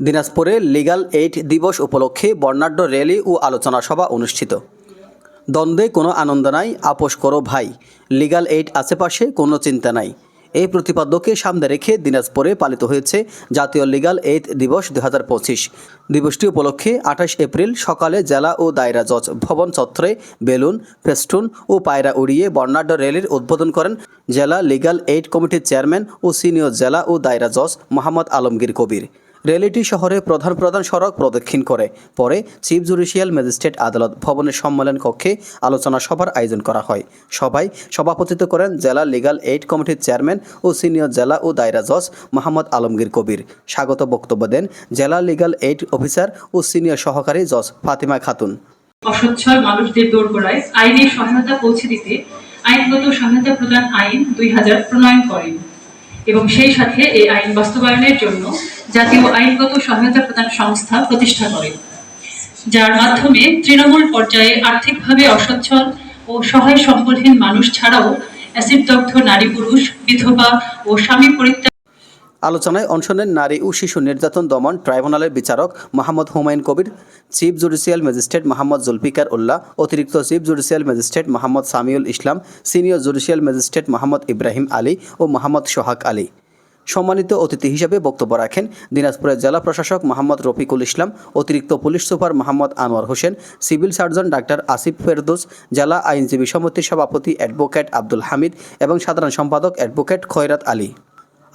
দিনাজপুরে legal aid দিবস উপলক্ষে বর্ণাঢ্য র্যালি ও আলোচনা সভা অনুষ্ঠিত। দ্বন্দ্বে কোনো আনন্দ নাই, আপোষ করো ভাই। লিগাল এইড আশেপাশে কোনো চিন্তা নাই। এই প্রতিপাদ্যকে সামনে রেখে দিনাজপুরে পালিত হয়েছে জাতীয় লিগাল এইড দিবস দু হাজার পঁচিশ। দিবসটি উপলক্ষে আঠাশ এপ্রিল সকালে জেলা ও দায়রা জজ ভবন চত্বরে বেলুন, ফেস্টুন ও পায়রা উড়িয়ে বর্ণাঢ্য র্যালির উদ্বোধন করেন জেলা লিগাল এইড কমিটির চেয়ারম্যান ও সিনিয়র জেলা ও দায়রা জজ মোহাম্মদ আলমগীর কবির। র্যালিটি শহরে প্রধান প্রধান সড়ক প্রদক্ষিণ করে। পরে চিফ জুডিশিয়াল ম্যাজিস্ট্রেট আদালত ভবনের সম্মেলন কক্ষে আলোচনা সভার আয়োজন করা হয়। সভায় সভাপতিত্ব করেন জেলা লিগাল এইড কমিটির চেয়ারম্যান ও সিনিয়র জেলা ও দায়রা জজ মোহাম্মদ আলমগীর কবির। স্বাগত বক্তব্য দেন জেলা লিগাল এইড অফিসার ও সিনিয়র সহকারী জজ ফাতিমা খাতুন। অসচ্ছল মানুষদের দোরগোড়ায় আইনের সহায়তা পৌঁছে দিতে আইনগত সহায়তা প্রদান আইন দুই হাজার প্রণয়ন করেন। এবং সেই সাথে এই আইন বাস্তবায়নের জন্য জাতীয় আইনগত সহায়তা প্রদান সংস্থা প্রতিষ্ঠা করে, যার মাধ্যমে তৃণমূল পর্যায়ে আর্থিকভাবে অসচ্ছল ও সহায় সম্পদহীন মানুষ ছাড়াও অ্যাসিডদগ্ধ নারী পুরুষ বিধবা ও স্বামী পরিত্যাগ আলোচনায় অংশ নেন নারী ও শিশু নির্যাতন দমন ট্রাইব্যুনালের বিচারক Mohammad Humayun Kabir, chief judicial magistrate Mohammad Zulfiqar Ullah, অতিরিক্ত chief judicial magistrate Mohammad Samiul Islam, senior judicial magistrate Mohammad Ibrahim Ali ও মোহাম্মদ সোহাগ আলী। সম্মানিত অতিথি হিসেবে বক্তব্য রাখেন দিনাজপুরের জেলা প্রশাসক মোহাম্মদ রফিকুল ইসলাম, অতিরিক্ত police super Mohammad Anwar Hossain, civil surgeon doctor Asif Ferdous, জেলা আইনজীবী সমিতির সভাপতি অ্যাডভোকেট আব্দুল হামিদ এবং সাধারণ সম্পাদক অ্যাডভোকেট খয়রাত আলী।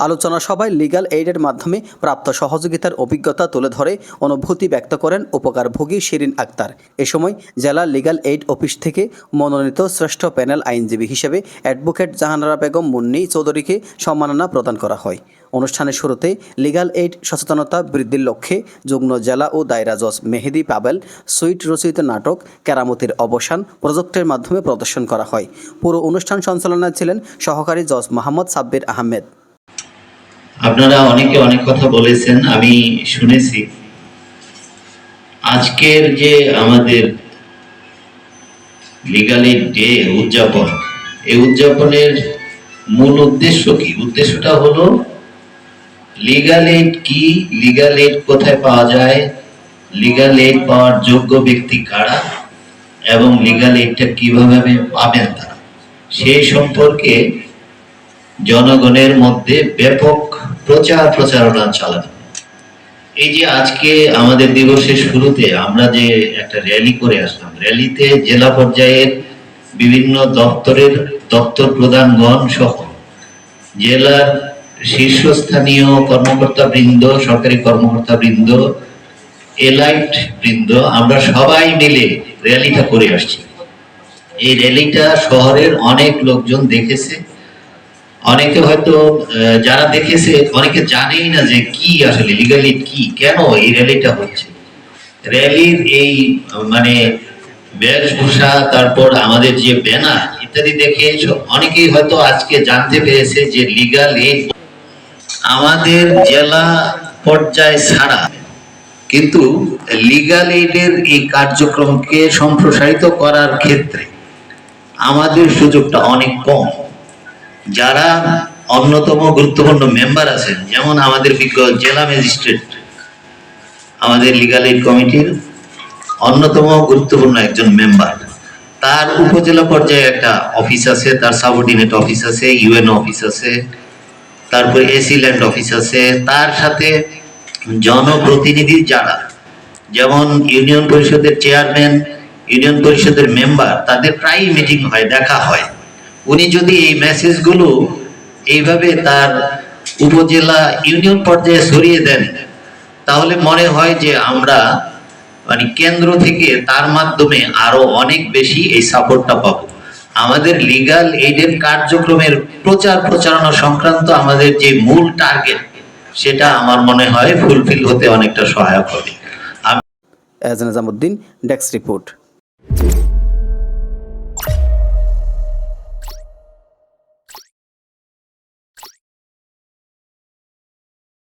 আলোচনা সভায় লিগ্যাল এইডের মাধ্যমে প্রাপ্ত সহযোগিতার অভিজ্ঞতা তুলে ধরে অনুভূতি ব্যক্ত করেন উপকারভোগী শিরিন আক্তার। এ সময় জেলা লিগ্যাল এইড অফিস থেকে মনোনীত শ্রেষ্ঠ প্যানেল আইনজীবী হিসেবে অ্যাডভোকেট জাহানারা বেগম মুন্নি চৌধুরীকে সম্মাননা প্রদান করা হয়। অনুষ্ঠানের শুরুতে লিগ্যাল এইড সচেতনতা বৃদ্ধির লক্ষ্যে যুগ্ম জেলা ও দায়রা জজ মেহেদি পাবেল সুইট রচিত নাটক কেরামতির অবসান প্রজেক্টের মাধ্যমে প্রদর্শন করা হয়। পুরো অনুষ্ঠান সঞ্চালনায় ছিলেন সহকারী জজ মোহাম্মদ সাব্বির আহমেদ। আপনারা অনেকে অনেক কথা বলেছেন, আমি শুনেছি। আজকের যে আমাদের লিগালি ডে উদযাপন এই উদযাপনের মূল উদ্দেশ্য কি? উদ্দেশ্যটা হলো লিগাল এইড কি? লিগাল এইড কোথায় পাওয়া যায়? লিগাল এইড পাওয়ার যোগ্য ব্যক্তি কারা? এবং লিগাল এইডটা কীভাবে পাবেন তারা? সেই সম্পর্কে জনগণের মধ্যে ব্যাপক প্রচার প্রচারণা চালানো। এই যে আজকে আমাদের দিবসের শুরুতে আমরা যে একটা র্যালি করে আসলাম, র্যালিতে জেলা পর্যায়ের বিভিন্ন দপ্তরের দপ্তর প্রধানগণ সহ জেলার শীর্ষস্থানীয় কর্মকর্তা বৃন্দ সরকারি কর্মকর্তা বৃন্দ এলাইট বৃন্দ, আমরা সবাই মিলে র্যালিটা করে আসছি। এই র্যালিটা শহরের অনেক লোকজন দেখেছে। অনেকে হয়তো যারা দেখেছে, অনেকে জানেই না যে কি আসলে লিগালি কি, কেন এই র্যালিটা হচ্ছে? র্যালির এই মানে বেশভূষা, তারপর আমাদের যে ব্যানার, ইত্যাদি দেখে অনেকেই হয়তো আজকে জানতে পেরেছে যে লিগাল এইড আমাদের জেলা পর্যায়ে ছাড়া, কিন্তু লিগাল এইডের এই কার্যক্রমকে সম্প্রসারিত করার ক্ষেত্রে আমাদের সুযোগটা অনেক কম। যারা অন্যতম গুরুত্বপূর্ণ মেম্বার আছেন, যেমন আমাদের বিজ্ঞ জেলা ম্যাজিস্ট্রেট আমাদের লিগাল এইড কমিটির অন্যতম গুরুত্বপূর্ণ একজন মেম্বার তার উপজেলা পর্যায়ে একটা অফিস আছে, তার সাবঅর্ডিনেট অফিস আছে ইউএন অফিস আছে, তারপরে এসি ল্যান্ড অফিস আছে। তার সাথে জনপ্রতিনিধি যারা, যেমন ইউনিয়ন পরিষদের চেয়ারম্যান ইউনিয়ন পরিষদের মেম্বার তাদের প্রায় মিটিং হয়, দেখা হয়। উনি যদি এই মেসেজগুলো এইভাবে তার উপজেলা ইউনিয়ন পর্যায়ে ছড়িয়ে দেন, তাহলে মনে হয় যে আমরা মানে কেন্দ্র থেকে তার মাধ্যমে আরও অনেক বেশি এই সাপোর্টটা পাবো। আমাদের লিগাল এইডের কার্যক্রমের প্রচার প্রচারণা সংক্রান্ত আমাদের যে মূল টার্গেট সেটা আমার মনে হয় ফুলফিল হতে অনেকটা সহায়ক হবে। এজ নিজামুদ্দিন ডেস্ক রিপোর্ট।